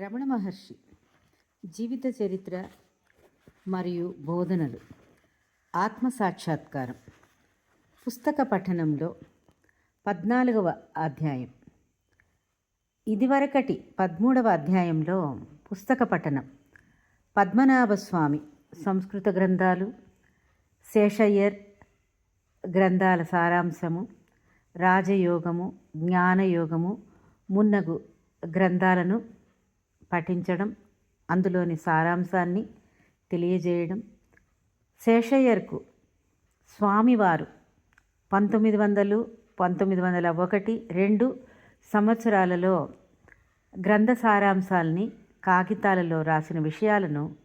రమణ మహర్షి జీవిత చరిత్ర మరియు బోధనలు. ఆత్మ సాక్షాత్కారం. పుస్తక పఠనంలో పద్నాలుగవ అధ్యాయం. ఇదివరకటి పదమూడవ అధ్యాయంలో పుస్తక పఠనం. పద్మనాభ స్వామి సంస్కృత గ్రంథాలు శేషయ్యర్ గ్రంథాల సారాంశము రాజయోగము జ్ఞానయోగము మున్నగు గ్రంథాలను పఠించడం అందులోని సారాంశాన్ని తెలియజేయడం. శేషయ్యర్కు స్వామివారు పంతొమ్మిది వందలు పంతొమ్మిది వందల ఒకటి రెండు సంవత్సరాలలో గ్రంథ సారాంశాల్ని కాగితాలలో రాసిన విషయాలను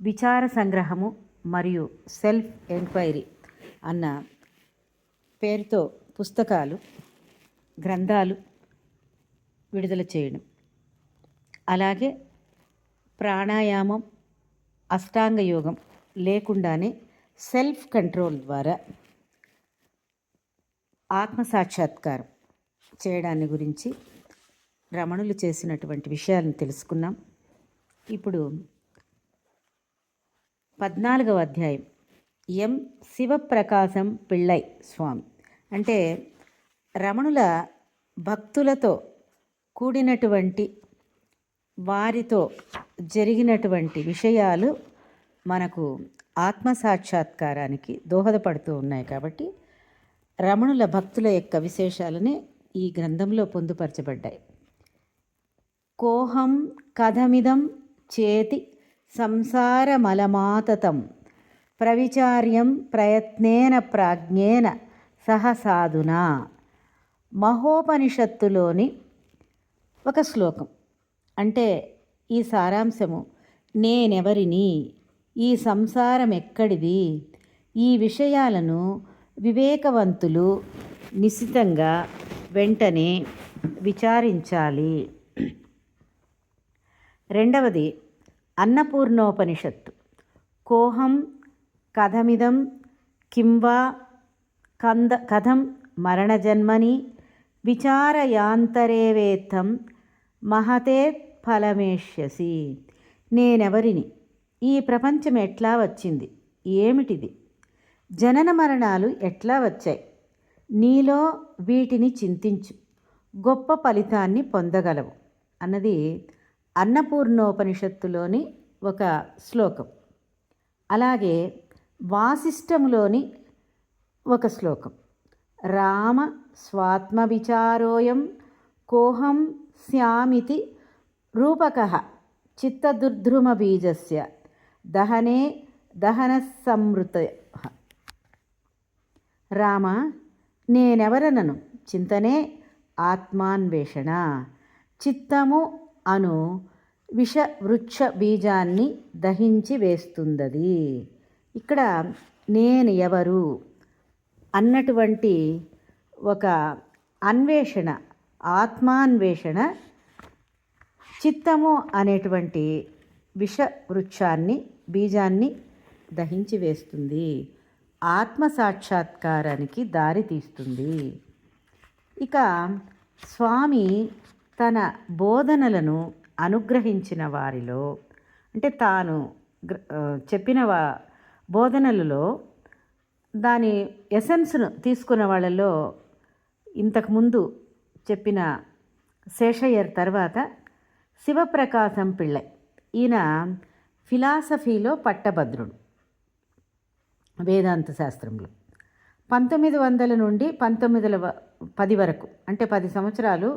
విచార సంగ్రహము మరియు సెల్ఫ్ ఎంక్వైరీ అన్న పేరుతో పుస్తకాలు గ్రంథాలు విడుదల చేయడం. అలాగే ప్రాణాయామం అష్టాంగ యోగం లేకుండానే సెల్ఫ్ కంట్రోల్ ద్వారా ఆత్మసాక్షాత్కారం చేయడాన్ని గురించి రమణులు చేసినటువంటి విషయాలను తెలుసుకున్నాం. ఇప్పుడు పద్నాలుగవ అధ్యాయం. ఎం శివప్రకాశం పిళ్ళై స్వామి. అంటే రమణుల భక్తులతో కూడినటువంటి వారితో జరిగినటువంటి విషయాలు మనకు ఆత్మసాక్షాత్కారానికి దోహదపడుతూ ఉన్నాయి కాబట్టి రమణుల భక్తుల యొక్క విశేషాలనే ఈ గ్రంథంలో పొందుపరచబడ్డాయి. కోహం కథమిదం చేతి సంసారమలమాతతం ప్రవిచార్యం ప్రయత్నేన ప్రాజ్ఞేన సహసాధునా మహోపనిషత్తులోని ఒక శ్లోకం. అంటే ఈ సారాంశము నేనెవరిని ఈ సంసారం ఎక్కడిది ఈ విషయాలను వివేకవంతులు నిశ్చితంగా వెంటనే విచారించాలి. రెండవది అన్నపూర్ణోపనిషత్తు. కోహం కథమిదం కింవా కంద కథం మరణజన్మని విచారయాంతరేవేత్తం మహతే ఫలమేష్యసి. నేనెవరిని? ఈ ప్రపంచం ఎట్లా వచ్చింది? ఏమిటిది? జనన మరణాలు ఎట్లా వచ్చాయి? నీలో వీటిని చింతించు. గొప్ప ఫలితాన్ని పొందగలవు. అన్నది అన్నపూర్ణోపనిషత్తులోని ఒక శ్లోకం. అలాగే వాసిష్టంలోని ఒక శ్లోకం. రామ స్వాత్మ విచారోయం కోహం శ్యామితి రూపక చిత్తదుర్ధ్రుమబీజస్ దహనే దహన రామ నేనెవరనను? చింతనే ఆత్మాన్వేషణ. చిత్తము అను విషవృక్ష బీజాన్ని దహించి వేస్తుందది. ఇక్కడ నేను ఎవరు అన్నటువంటి ఒక అన్వేషణ ఆత్మాన్వేషణ చిత్తము అనేటువంటి విష వృక్షాన్ని బీజాన్ని దహించి వేస్తుంది. ఆత్మ సాక్షాత్కారానికి దారి తీస్తుంది. ఇక స్వామి తన బోధనలను అనుగ్రహించిన వారిలో అంటే తాను చెప్పిన వా బోధనలలో దాని ఎసెన్స్ను తీసుకున్న వాళ్ళలో ఇంతకుముందు చెప్పిన శేషయ్యర్ తర్వాత శివప్రకాశం పిళ్ళై. ఈయన ఫిలాసఫీలో పట్టభద్రుడు వేదాంత శాస్త్రంలో. పంతొమ్మిది వందల నుండి పంతొమ్మిది పది వరకు అంటే పది సంవత్సరాలు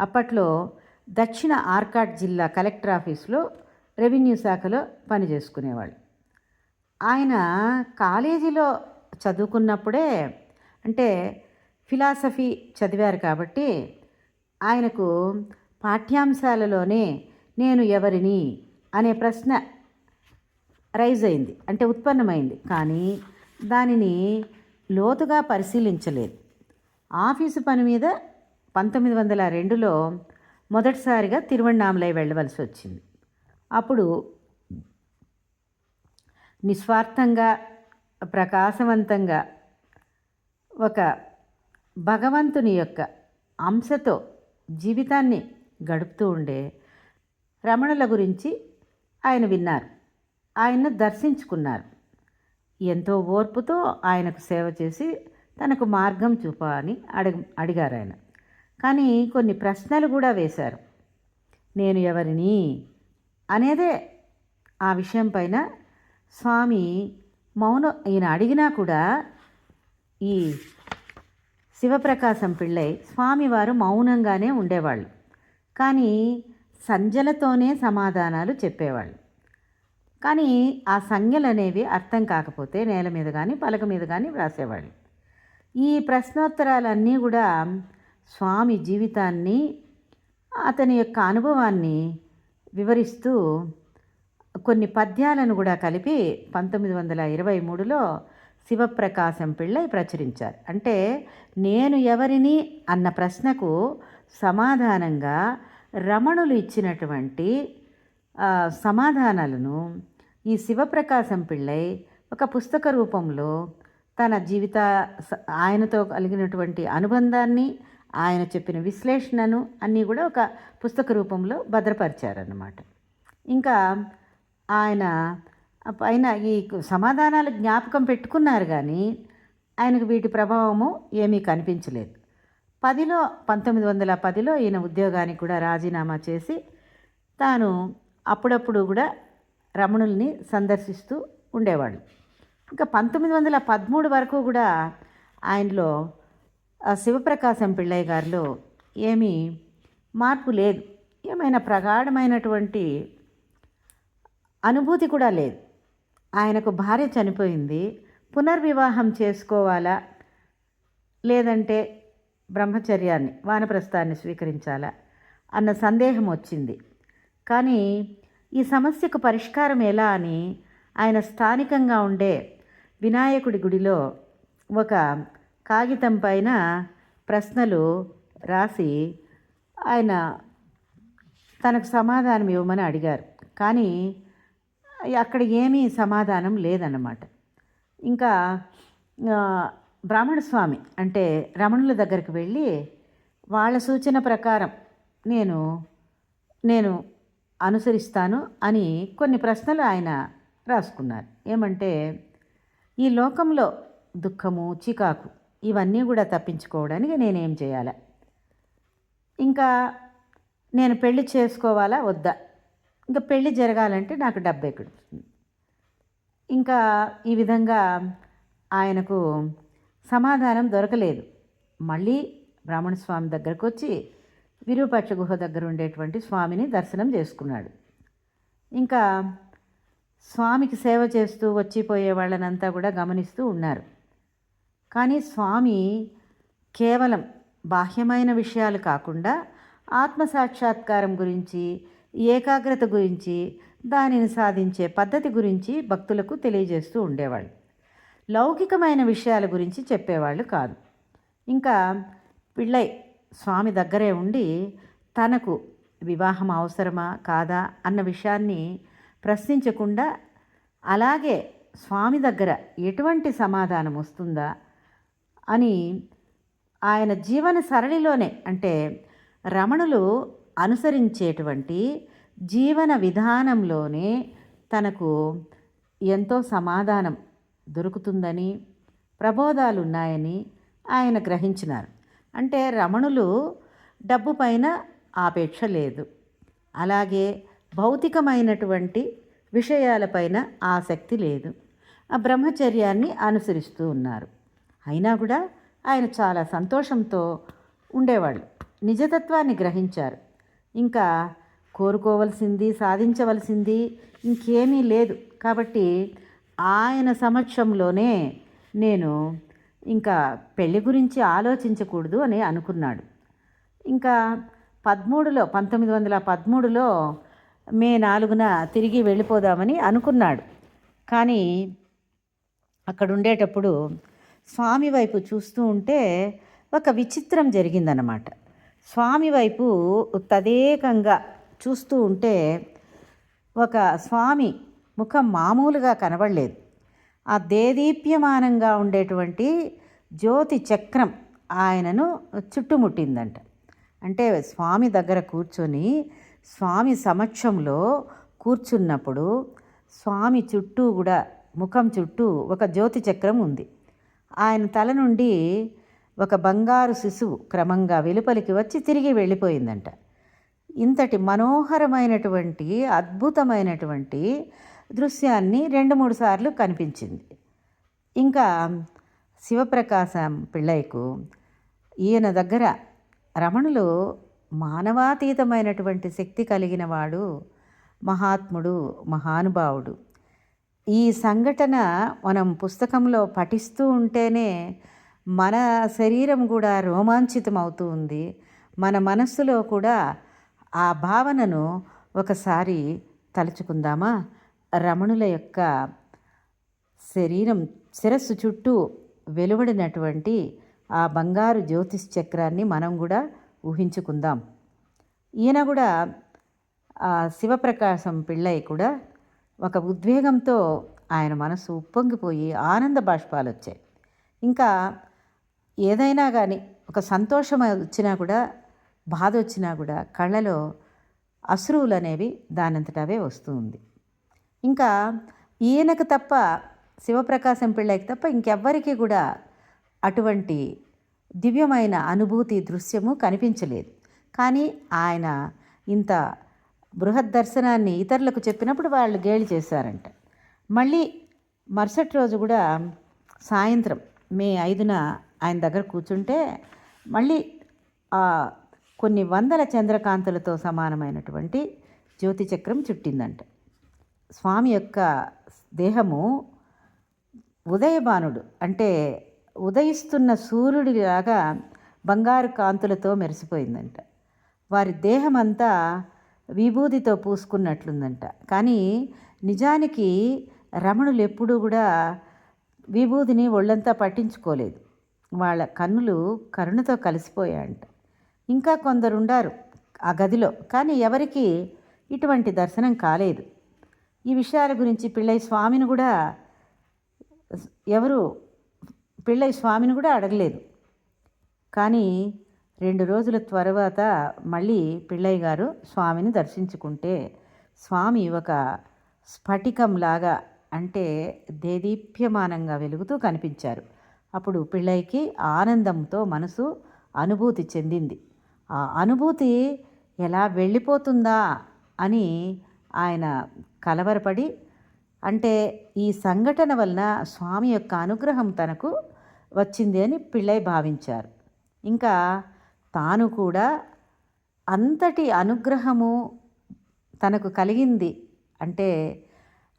అప్పట్లో దక్షిణ ఆర్కాట్ జిల్లా కలెక్టర్ ఆఫీస్లో రెవెన్యూ శాఖలో పనిచేసుకునేవాళ్ళు. ఆయన కాలేజీలో చదువుకున్నప్పుడే అంటే ఫిలాసఫీ చదివారు కాబట్టి ఆయనకు పాఠ్యాంశాలలోనే నేను ఎవరిని అనే ప్రశ్న రైజ్ అయింది. అంటే ఉత్పన్నమైంది. కానీ దానిని లోతుగా పరిశీలించలేదు. ఆఫీసు పని మీద పంతొమ్మిది వందల రెండులో మొదటిసారిగా తిరువణామలై వెళ్ళవలసి వచ్చింది. అప్పుడు నిస్వార్థంగా ప్రకాశవంతంగా ఒక భగవంతుని యొక్క అంశతో జీవితాన్ని గడుపుతూ ఉండే రమణుల గురించి ఆయన విన్నారు. ఆయన్ను దర్శించుకున్నారు. ఎంతో ఓర్పుతో ఆయనకు సేవ చేసి తనకు మార్గం చూప అని అడిగ అడిగారు ఆయన. కానీ కొన్ని ప్రశ్నలు కూడా వేశారు. నేను ఎవరిని అనేదే ఆ విషయం పైన స్వామి మౌనం ఈయన అడిగినా కూడా ఈ శివప్రకాశం పిళ్ళై స్వామివారు మౌనంగానే ఉండేవాళ్ళు. కానీ సంజలతోనే సమాధానాలు చెప్పేవాళ్ళు. కానీ ఆ సంజ్ఞలు అనేవి అర్థం కాకపోతే నేల మీద కానీ పలక మీద కానీ వ్రాసేవాళ్ళు. ఈ ప్రశ్నోత్తరాలన్నీ కూడా స్వామి జీవితాన్ని అతని యొక్క అనుభవాన్ని వివరిస్తూ కొన్ని పద్యాలను కూడా కలిపి పంతొమ్మిది వందల ఇరవై మూడులో శివప్రకాశం పిళ్ళై ప్రచురించారు. అంటే నేను ఎవరిని అన్న ప్రశ్నకు సమాధానంగా రమణులు ఇచ్చినటువంటి సమాధానాలను ఈ శివప్రకాశం పిళ్ళై ఒక పుస్తక రూపంలో తన జీవిత ఆయనతో కలిగినటువంటి అనుబంధాన్ని ఆయన చెప్పిన విశ్లేషణను అన్నీ కూడా ఒక పుస్తక రూపంలో భద్రపరిచారన్నమాట. ఇంకా ఆయన పైన ఈ సమాధానాలు జ్ఞాపకం పెట్టుకున్నారు కానీ ఆయనకు వీటి ప్రభావము ఏమీ కనిపించలేదు. పదిలో పంతొమ్మిది వందల పదిలో ఈయన ఉద్యోగానికి కూడా రాజీనామా చేసి తాను అప్పుడప్పుడు కూడా రమణుల్ని సందర్శిస్తూ ఉండేవాళ్ళు ఇంకా పంతొమ్మిది వందల పదమూడు వరకు కూడా ఆయనలో శివప్రకాశం పిళ్ళయ్య గారిలో ఏమీ మార్పు లేదు. ఏమైనా ప్రగాఢమైనటువంటి అనుభూతి కూడా లేదు. ఆయనకు భార్య చనిపోయింది. పునర్వివాహం చేసుకోవాలా? లేదంటే బ్రహ్మచర్యాన్ని వానప్రస్థాన్ని స్వీకరించాలా? అన్న సందేహం వచ్చింది. కానీ ఈ సమస్యకు పరిష్కారం ఎలా అని ఆయన స్థానికంగా ఉండే వినాయకుడి గుడిలో ఒక కాగితం పైన ప్రశ్నలు రాసి ఆయన తనకు సమాధానం ఇవ్వమని అడిగారు. కానీ అక్కడ ఏమీ సమాధానం లేదన్నమాట. ఇంకా బ్రాహ్మణ స్వామి అంటే రమణుల దగ్గరికి వెళ్ళి వాళ్ళ సూచన ప్రకారం నేను నేను అనుసరిస్తాను అని కొన్ని ప్రశ్నలు ఆయన రాసుకున్నారు. ఏమంటే ఈ లోకంలో దుఃఖము చికాకు ఇవన్నీ కూడా తప్పించుకోవడానికి నేనేం చేయాలా? ఇంకా నేను పెళ్ళి చేసుకోవాలా వద్దా? ఇంకా పెళ్ళి జరగాలంటే నాకు డబ్బు ఎక్కడుతుంది ఇంకా ఈ విధంగా ఆయనకు సమాధానం దొరకలేదు. మళ్ళీ బ్రాహ్మణ స్వామి దగ్గరకు వచ్చి విరూపాక్ష గుహ దగ్గర ఉండేటువంటి స్వామిని దర్శనం చేసుకున్నాడు. ఇంకా స్వామికి సేవ చేస్తూ వచ్చిపోయే వాళ్ళనంతా కూడా గమనిస్తూ ఉన్నారు. కానీ స్వామి కేవలం బాహ్యమైన విషయాలు కాకుండా ఆత్మసాక్షాత్కారం గురించి ఏకాగ్రత గురించి దానిని సాధించే పద్ధతి గురించి భక్తులకు తెలియజేస్తూ ఉండేవాళ్ళు. లౌకికమైన విషయాల గురించి చెప్పేవాళ్ళు కాదు. ఇంకా పిళ్ళై స్వామి దగ్గరే ఉండి తనకు వివాహం అవసరమా కాదా అన్న విషయాన్ని ప్రశ్నించకుండా అలాగే స్వామి దగ్గర ఎటువంటి సమాధానం వస్తుందా అని ఆయన జీవన సరళిలోనే అంటే రమణులు అనుసరించేటువంటి జీవన విధానంలోనే తనకు ఎంతో సమాధానం దొరుకుతుందని ప్రబోధాలు ఉన్నాయని ఆయన గ్రహించినారు. అంటే రమణులు డబ్బు పైన ఆపేక్ష లేదు. అలాగే భౌతికమైనటువంటి విషయాలపైన ఆసక్తి లేదు. ఆ బ్రహ్మచర్యాన్ని అనుసరిస్తూ ఉన్నారు. అయినా కూడా ఆయన చాలా సంతోషంతో ఉండేవాళ్ళు. నిజతత్వాన్ని గ్రహించారు. ఇంకా కోరుకోవలసింది సాధించవలసింది ఇంకేమీ లేదు. కాబట్టి ఆయన సమక్షంలోనే నేను ఇంకా పెళ్ళి గురించి ఆలోచించకూడదు అని అనుకున్నాడు. ఇంకా పదమూడులో పంతొమ్మిది వందల పదమూడులో మే నాలుగున తిరిగి వెళ్ళిపోదామని అనుకున్నాడు. కానీ అక్కడ ఉండేటప్పుడు స్వామి వైపు చూస్తూ ఉంటే ఒక విచిత్రం జరిగిందన్నమాట. స్వామి వైపు తదేకంగా చూస్తూ ఉంటే ఒక స్వామి ముఖం మామూలుగా కనబడలేదు. ఆ దేదీప్యమానంగా ఉండేటువంటి జ్యోతి చక్రం ఆయనను చుట్టుముట్టిందంట. అంటే స్వామి దగ్గర కూర్చొని స్వామి సమక్షంలో కూర్చున్నప్పుడు స్వామి చుట్టూ కూడా ముఖం చుట్టూ ఒక జ్యోతి చక్రం ఉంది. ఆయన తల నుండి ఒక బంగారు శిశువు క్రమంగా వెలుపలికి వచ్చి తిరిగి వెళ్ళిపోయిందంట. ఇంతటి మనోహరమైనటువంటి అద్భుతమైనటువంటి దృశ్యాన్ని రెండు మూడు సార్లు కనిపించింది. ఇంకా శివప్రకాశం పిళ్ళయ్యకు ఈయన దగ్గర రమణులు మానవాతీతమైనటువంటి శక్తి కలిగిన వాడు మహాత్ముడు మహానుభావుడు. ఈ సంఘటన మనం పుస్తకంలో పఠిస్తూ ఉంటేనే మన శరీరం కూడా రోమాంచితం అవుతూ ఉంది. మన మనస్సులో కూడా ఆ భావనను ఒకసారి తలుచుకుందామా? రమణుల యొక్క శరీరం శిరస్సు చుట్టూ వెలువడినటువంటి ఆ బంగారు జ్యోతిష్ చక్రాన్ని మనం కూడా ఊహించుకుందాం. ఈయన కూడా శివప్రకాశం పిళ్ళై కూడా ఒక ఉద్వేగంతో ఆయన మనసు ఉప్పొంగిపోయి ఆనంద బాష్పాలు వచ్చాయి. ఇంకా ఏదైనా కానీ ఒక సంతోషం వచ్చినా కూడా బాధ వచ్చినా కూడా కళ్ళలో అశ్రువులు అనేవి దానంతటవే వస్తూ ఉంది. ఇంకా ఈయనకు తప్ప శివప్రకాశం పిళ్ళకి తప్ప ఇంకెవ్వరికి కూడా అటువంటి దివ్యమైన అనుభూతి దృశ్యము కనిపించలేదు. కానీ ఆయన ఇంత బృహద్ దర్శనాన్ని ఇతరులకు చెప్పినప్పుడు వాళ్ళు గేలి చేశారంట. మళ్ళీ మరుసటి రోజు కూడా సాయంత్రం మే ఐదున ఆయన దగ్గర కూర్చుంటే మళ్ళీ కొన్ని వందల చంద్రకాంతులతో సమానమైనటువంటి జ్యోతిచక్రం చుట్టిందంట. స్వామి యొక్క దేహము ఉదయబానుడు అంటే ఉదయిస్తున్న సూర్యుడిలాగా బంగారు కాంతులతో మెరిసిపోయిందంట. వారి దేహమంతా విభూతితో పూసుకున్నట్లుందంట. కానీ నిజానికి రమణులు ఎప్పుడూ కూడా విభూతిని ఒళ్ళంతా పట్టించుకోలేదు. వాళ్ళ కన్నులు కరుణతో కలిసిపోయాయంట. ఇంకా కొందరు ఉండారు ఆ గదిలో కానీ ఎవరికి ఇటువంటి దర్శనం కాలేదు. ఈ విషయాల గురించి పిళ్ళై స్వామిని కూడా ఎవరు పిళ్ళై స్వామిని కూడా అడగలేదు. కానీ రెండు రోజుల తర్వాత మళ్ళీ పిళ్ళయ్య గారు స్వామిని దర్శించుకుంటే స్వామి ఒక స్ఫటికంలాగా అంటే దేదీప్యమానంగా వెలుగుతూ కనిపించారు. అప్పుడు పిళ్ళయ్యకి ఆనందంతో మనసు అనుభూతి చెందింది. ఆ అనుభూతి ఎలా వెళ్ళిపోతుందా అని ఆయన కలవరపడి అంటే ఈ సంఘటన వలన స్వామి యొక్క అనుగ్రహం తనకు వచ్చింది అని పిళ్ళై భావించారు. ఇంకా తాను కూడా అంతటి అనుగ్రహము తనకు కలిగింది. అంటే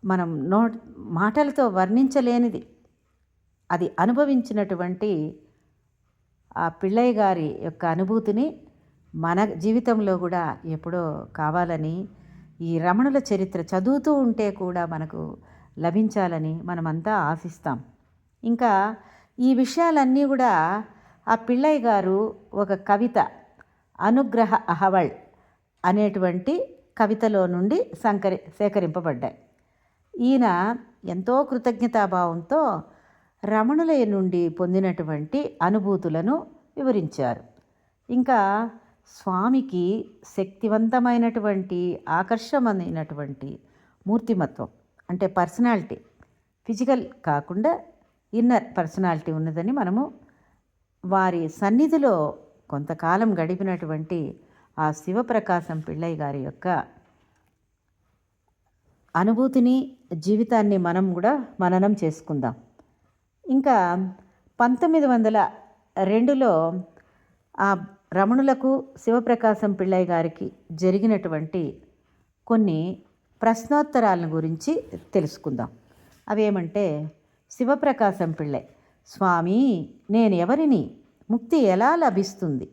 మనం నో మాటలతో వర్ణించలేనిది. అది అనుభవించినటువంటి ఆ పిళ్ళయ్య గారి యొక్క అనుభూతిని మన జీవితంలో కూడా ఎప్పుడో కావాలని ఈ రమణుల చరిత్ర చదువుతూ ఉంటే కూడా మనకు లభించాలని మనమంతా ఆశిస్తాం. ఇంకా ఈ విషయాలన్నీ కూడా ఆ పిళ్ళయ్య గారు ఒక కవిత అనుగ్రహ అహవళ్ అనేటువంటి కవితలో నుండి సంకరి సేకరింపబడ్డాయి. ఈయన ఎంతో కృతజ్ఞతాభావంతో రమణుల నుండి పొందినటువంటి అనుభూతులను వివరించారు. ఇంకా స్వామికి శక్తివంతమైనటువంటి ఆకర్షమైనటువంటి మూర్తిమత్వం అంటే పర్సనాలిటీ. ఫిజికల్ కాకుండా ఇన్నర్ పర్సనాలిటీ ఉన్నదని మనము వారి సన్నిధిలో కొంతకాలం గడిపినటువంటి ఆ శివప్రకాశం పిళ్ళయ్య గారి యొక్క అనుభూతిని జీవితాన్ని మనం కూడా మననం చేసుకుందాం. ఇంకా పంతొమ్మిది వందల రెండులో ఆ రమణులకు శివప్రకాశం పిళ్ళయ్య గారికి జరిగినటువంటి కొన్ని ప్రశ్నోత్తరాలను గురించి తెలుసుకుందాం. అవేమంటే శివప్రకాశం పిళ్ళై స్వామి నేను ఎవరిని? ముక్తి ఎలా లభిస్తుంది?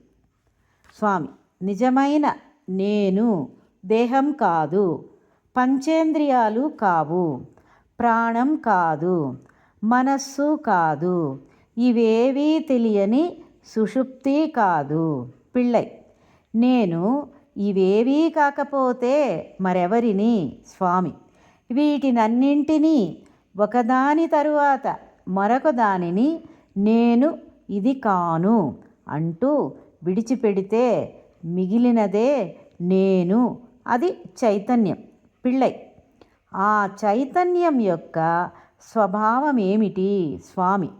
స్వామి నిజమైన నేను దేహం కాదు పంచేంద్రియాలు కావు ప్రాణం కాదు మనస్సు కాదు ఇవేవీ తెలియని సుషుప్తి కాదు. పిళ్ళై. నేను ఇవేవీ కాకపోతే మరెవరిని? స్వామి. వీటినన్నింటినీ ఒకదాని తరువాత మరొక దానిని నేను ఇది కాను అంటూ విడిచిపెడితే మిగిలినదే నేను. అది చైతన్యం. పిళ్ళై. ఆ చైతన్యం యొక్క స్వభావం ఏమిటి స్వామి.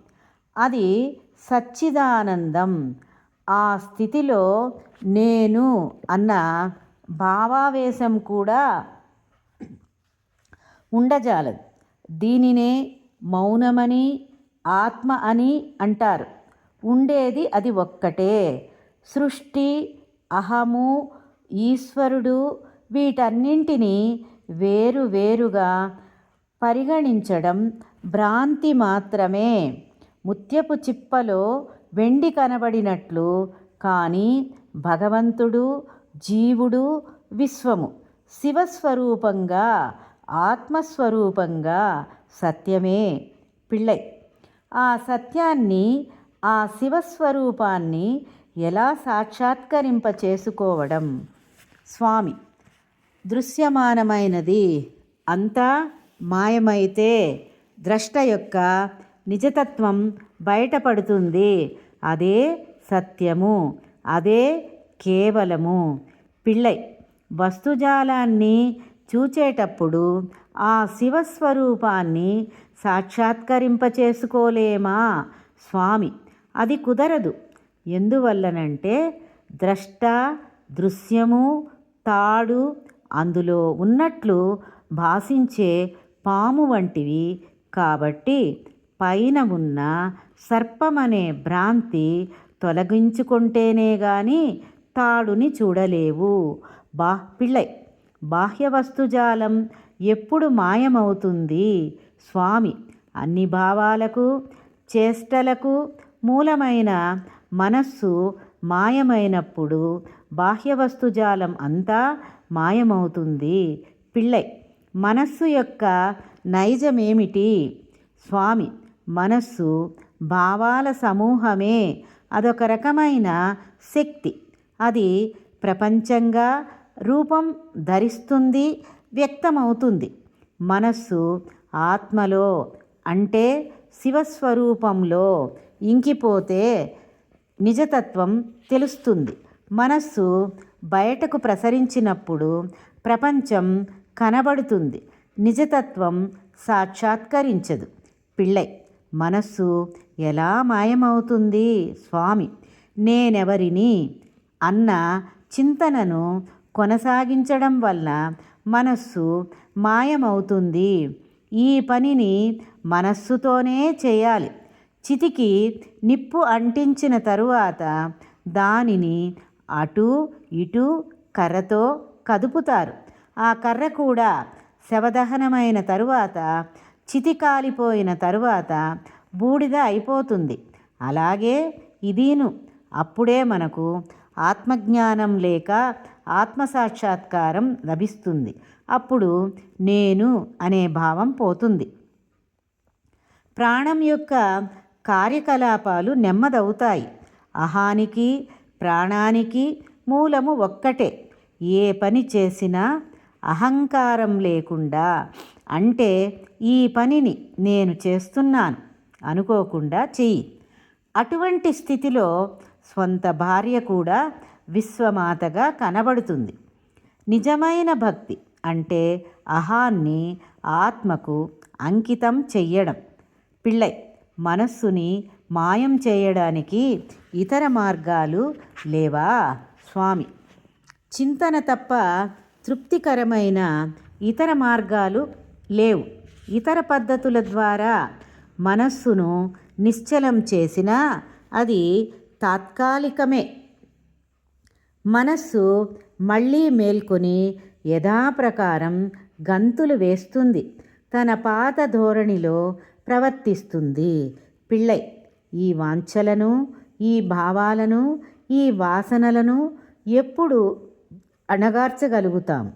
అది సచ్చిదానందం. ఆ స్థితిలో నేను అన్న భావావేశం కూడా ఉండజాలదు. దీనినే మౌనమని ఆత్మ అని అంటారు. ఉండేది అది ఒక్కటే. సృష్టి అహము ఈశ్వరుడు వీటన్నింటినీ వేరు వేరుగా పరిగణించడం భ్రాంతి మాత్రమే. ముత్యపు చిప్పలో వెండి కనబడినట్లు కానీ భగవంతుడు జీవుడు విశ్వము. శివస్వరూపంగా ఆత్మస్వరూపంగా సత్యమే పిళ్ళై. ఆ సత్యాన్ని ఆ శివస్వరూపాన్ని ఎలా సాక్షాత్కరింప చేసుకోవడం స్వామి దృశ్యమానమైనది అంతా మాయమైతే ద్రష్ట యొక్క నిజతత్వం బయటపడుతుంది. అదే సత్యము అదే కేవలము. పిళ్ళై వస్తుజాలాన్ని చూచేటప్పుడు ఆ శివస్వరూపాన్ని సాక్షాత్కరింప చేసుకోలేమా స్వామి అది కుదరదు. ఎందువల్లనంటే ద్రష్ట దృశ్యము తాడు అందులో ఉన్నట్లు భాషించే పాము వంటివి కాబట్టి పైన ఉన్న సర్పమనే భ్రాంతి తొలగించుకుంటేనే గాని తాడుని చూడలేవు. బా పిళ్ళై బాహ్య వస్తుజాలం ఎప్పుడు మాయమవుతుంది? స్వామి అన్ని భావాలకు చేష్టలకు మూలమైన మనస్సు మాయమైనప్పుడు బాహ్య వస్తుజాలం అంతా మాయమవుతుంది. పిళ్ళై మనస్సు యొక్క నైజమేమిటి? స్వామి మనస్సు భావాల సమూహమే. అదొక రకమైన శక్తి. అది ప్రపంచంగా రూపం ధరిస్తుంది వ్యక్తమవుతుంది. మనస్సు ఆత్మలో అంటే శివస్వరూపంలో ఇంకిపోతే నిజతత్వం తెలుస్తుంది. మనస్సు బయటకు ప్రసరించినప్పుడు ప్రపంచం కనబడుతుంది. నిజతత్వం సాక్షాత్కరించదు. పిళ్ళై మనస్సు ఎలా మాయమవుతుంది? స్వామి నేనెవరిని? అన్న చింతనను కొనసాగించడం వల్ల మనస్సు మాయమవుతుంది. ఈ పనిని మనస్సుతోనే చేయాలి. చితికి నిప్పు అంటించిన తరువాత దానిని అటు ఇటు కర్రతో కదుపుతారు. ఆ కర్ర కూడా శవదహనమైన తరువాత చితి కాలిపోయిన తరువాత బూడిద అయిపోతుంది. అలాగే ఇదీను. అప్పుడే మనకు ఆత్మజ్ఞానం లేక ఆత్మసాక్షాత్కారం లభిస్తుంది. అప్పుడు నేను అనే భావం పోతుంది. ప్రాణం యొక్క కార్యకలాపాలు నెమ్మదవుతాయి. అహానికి ప్రాణానికి మూలము ఒక్కటే. ఏ పని చేసినా అహంకారం లేకుండా అంటే ఈ పనిని నేను చేస్తున్నాను. అనుకోకుండా చెయ్యి. అటువంటి స్థితిలో స్వంత భార్య కూడా విశ్వమాతగా కనబడుతుంది. నిజమైన భక్తి అంటే అహాన్ని ఆత్మకు అంకితం చెయ్యడం. పిళ్ళై మనస్సుని మాయం చేయడానికి ఇతర మార్గాలు లేవా? స్వామి చింతన తప్ప తృప్తికరమైన ఇతర మార్గాలు లేవు. ఇతర పద్ధతుల ద్వారా మనస్సును నిశ్చలం చేసినా అది తాత్కాలికమే. మనస్సు మళ్ళీ మేల్కొని యథాప్రకారం గంతులు వేస్తుంది. తన పాత ధోరణిలో ప్రవర్తిస్తుంది పిళ్ళై. ఈ వాంఛలను ఈ భావాలను ఈ వాసనలను ఎప్పుడు అణగార్చగలుగుతాం.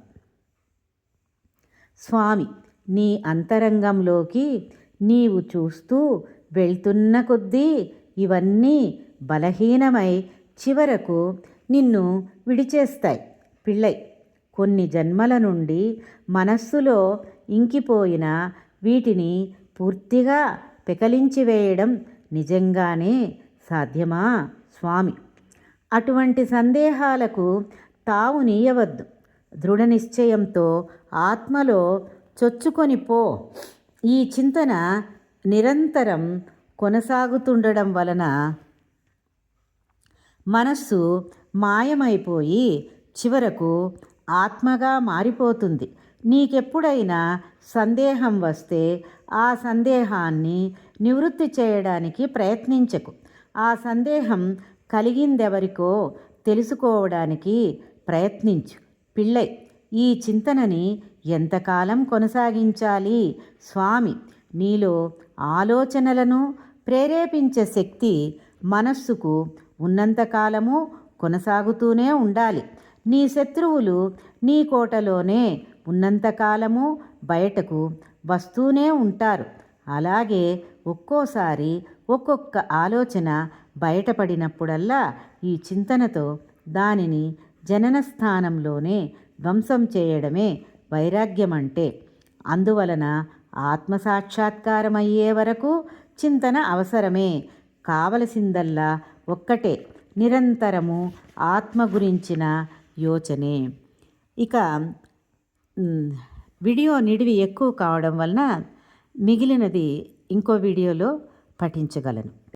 స్వామి నీ అంతరంగంలోకి నీవు చూస్తూ వెళ్తున్న కొద్దీ ఇవన్నీ బలహీనమై చివరకు నిన్ను విడిచేస్తాయి. పిళ్ళై కొన్ని జన్మల నుండి మనస్సులో ఇంకిపోయిన వీటిని పూర్తిగా పెకలించి వేయడం నిజంగానే సాధ్యమా స్వామి? అటువంటి సందేహాలకు తావు నీయవద్దు. దృఢ నిశ్చయంతో ఆత్మలో చొచ్చుకొని పో. ఈ చింతన నిరంతరం కొనసాగుతుండడం వలన మనస్సు మాయమైపోయి చివరకు ఆత్మగా మారిపోతుంది. నీకెప్పుడైనా సందేహం వస్తే ఆ సందేహాన్ని నివృత్తి చేయడానికి ప్రయత్నించకు. ఆ సందేహం కలిగిందెవరికో తెలుసుకోవడానికి ప్రయత్నించు. పిళ్ళై ఈ చింతనని ఎంతకాలం కొనసాగించాలి? స్వామి నీలో ఆలోచనలను ప్రేరేపించే శక్తి మనస్సుకు ఉన్నంతకాలము కొనసాగుతూనే ఉండాలి. నీ శత్రువులు నీ కోటలోనే ఉన్నంతకాలము బయటకు వస్తూనే ఉంటారు. అలాగే ఒక్కోసారి ఒక్కొక్క ఆలోచన బయటపడినప్పుడల్లా ఈ చింతనతో దానిని జనన స్థానంలోనే ధ్వంసం చేయడమే వైరాగ్యం అంటే అందువలన ఆత్మసాక్షాత్కారమయ్యే వరకు చింతన అవసరమే. కావలసిందల్లా ఒక్కటే నిరంతరము ఆత్మ గురించిన యోచనే. ఇక వీడియో నిడివి ఎక్కువ కావడం వలన మిగిలినది ఇంకో వీడియోలో పఠించగలను.